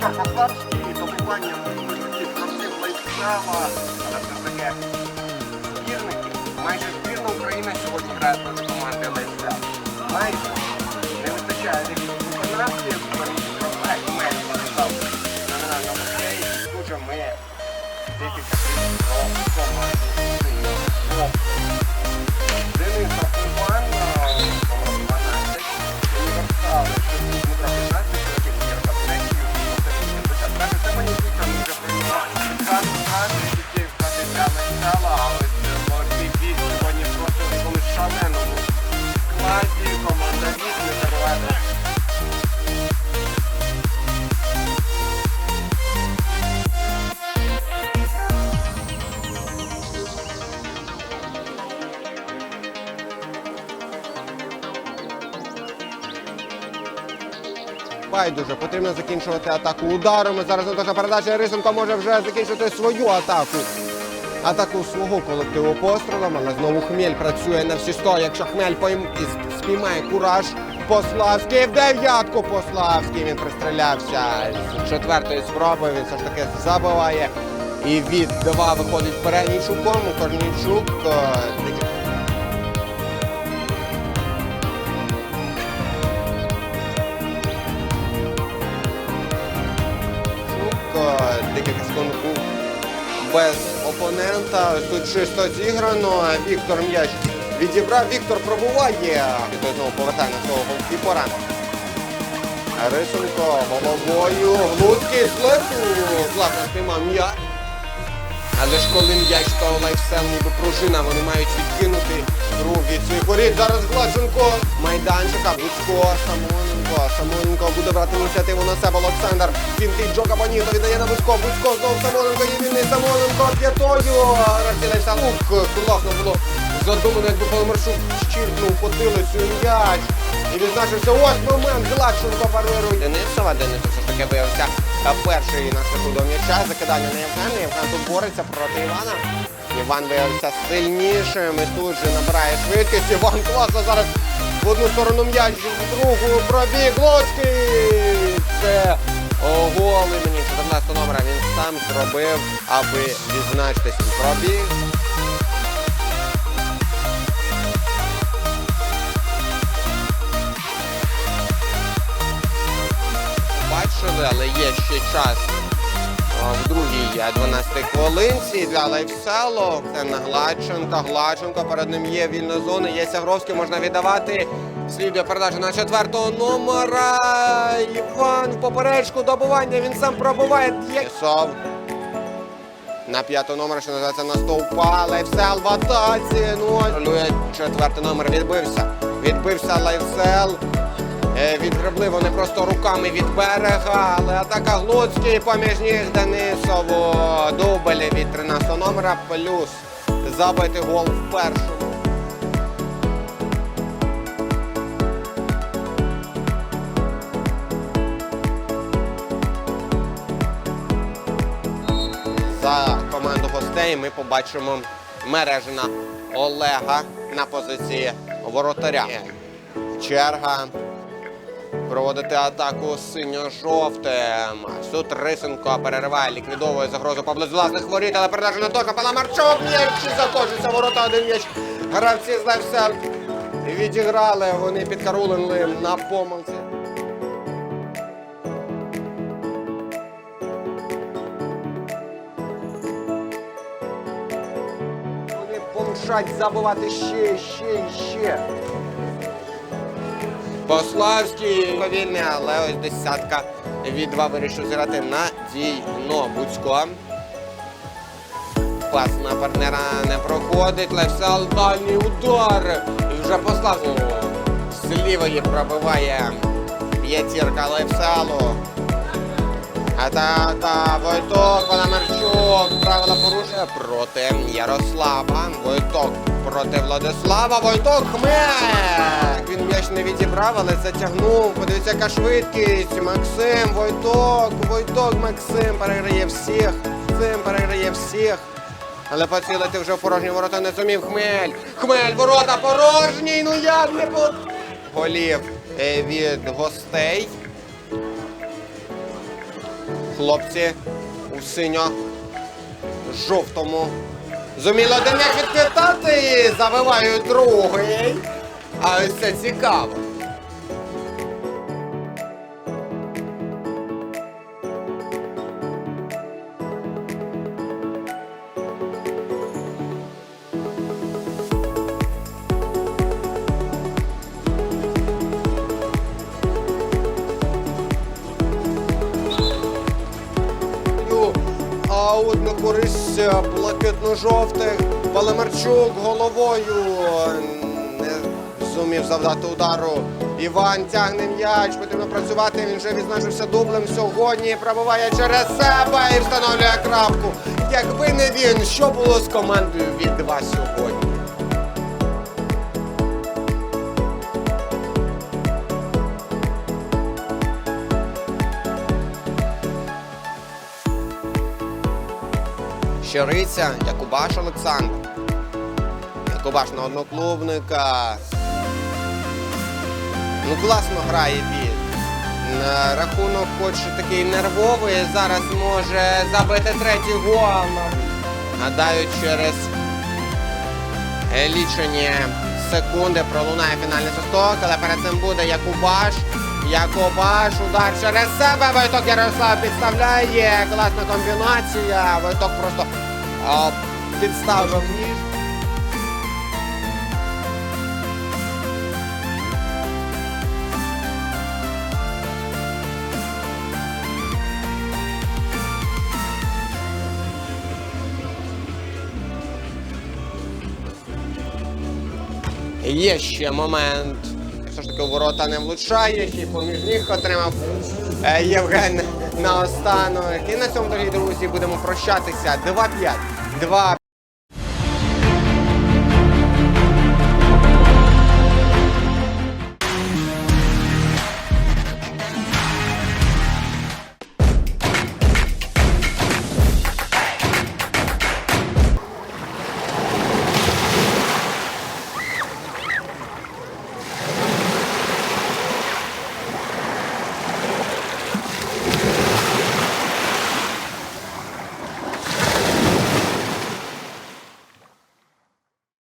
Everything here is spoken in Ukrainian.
Поплавський, добування просив Лайсала, але все ж таки збірників. Майже збірна Україна сьогодні грає проти команди Лайсал. Байдуже, потрібно закінчувати атаку ударами. Зараз Антоша передача Рисенко може вже закінчити свою атаку. Атаку свого колективу пострілом, але знову Хмель працює на всі сто. Якщо Хмель поїм... із- спіймає кураж, Пославський в дев'ятку Пославський. Він пристрілявся з четвертої спроби. Він все ж таки забиває. І від два виходить вперед Нічуком. Корнійчук. Був без опонента. Тут чисто зіграно. Віктор м'яч відібрав. Віктор пробуває. І до знову повертає на свого голкіпера. Рисенко головою. Глуцький з лету. Класно спіймав м'яч. Але ж коли м'яч то лайфсел, ніби пружина, вони мають відкинути рух від воріт. Зараз Глаченко, майданчика, Буцько, Самоненко. Самоненко буде брати ініціативу на себе. Олександр. Фінтить Джока Боніто віддає на Буцько. Буцько знову Самоненко. І вільний Самоненко п'ятою. Розділився лук. Класно було задумано, якби Паламарчук щіркнув потилицю м'яч. І відзначився ось момент. Гладченко парирує. Денисова. Денисов все ж таки виявився перший на шляху до м'яча. Закидання на Євгена. Євген тут бореться проти Івана. Іван виявився сильнішим і тут же набирає швидкість. Іван класно зараз в одну сторону м'яч, в другу пробіг Лоцький. Це гол імені 14 номера він сам зробив, аби відзначитись. Пробіг. бачили, але є ще час в другій а, 12 хвилинці для Лайфсело. Це Гладченка. Гладченко перед ним є вільна зона. Є Сягровський, можна віддавати. Слідує передача на четвертого номера. Іван в поперечку добування. Він сам пробиває. Єсов. На п'ятого номера, що називається на стовпа. Лайфсел в атаці. Ну, четвертий номер. Відбився. Відбився Лайфсел. Е, Відгребли вони просто руками від берега, але атака Глуцький поміж них Денисову. Дубль від 13 номера плюс забити гол в першому. За команду гостей ми побачимо мережина Олега на позиції воротаря. Черга проводити атаку синьо-жовтим. Тут Рисенко перериває, ліквідовує загрозу поблизу власних воріт, але передача на точка Паламарчук. М'яч заточиться ворота, один м'яч. Гравці з Левсел відіграли, вони підкарулили на помилці. Вони помшать забувати ще, ще, ще. Пославський повільний, але ось десятка від два вирішив зіграти надійно. Буцько. Пас на партнера не проходить. Лефсал дальній удар. Вже Пославський з лівої пробиває п'ятірка Левселу. Атака Войток, Пономарчук, правила порушує проти Ярослава. Войток проти Владислава. Войток хме! Він м'яч не відібрав, але затягнув. Подивіться, яка швидкість. Максим, Войток, Войток, Максим переграє всіх. Максим переграє всіх. Але поцілити вже в порожні ворота не зумів Хмель. Хмель, ворота порожні. Ну як не по... Голів е, від гостей. Хлопці у синьо жовтому. Зуміли один них відкидати і забивають другий. А ось це цікаво. На користь блакитно-жовтих. Палемарчук головою не зумів завдати удару. Іван тягне м'яч, потрібно працювати. Він вже відзначився дублем сьогодні. Пробиває через себе і встановлює крапку. Якби не він, що було з командою від вас сьогодні? Щириця, Якубаш Олександр. Якубаш на одноклубника. Ну, класно грає. На рахунок хоч такий нервовий, зараз може забити третій гол. Гадаю, через е, лічені секунди пролунає фінальний свисток, але перед цим буде Якубаш. Якубаш, удар через себе. Войток Ярослав підставляє. Класна комбінація. Войток просто а, підставив ніж. Є ще момент. Все ж таки ворота не влучає, й поміж ніг отримав е, Євген наостанок. І на цьому, дорогі друзі, будемо прощатися. 2-5.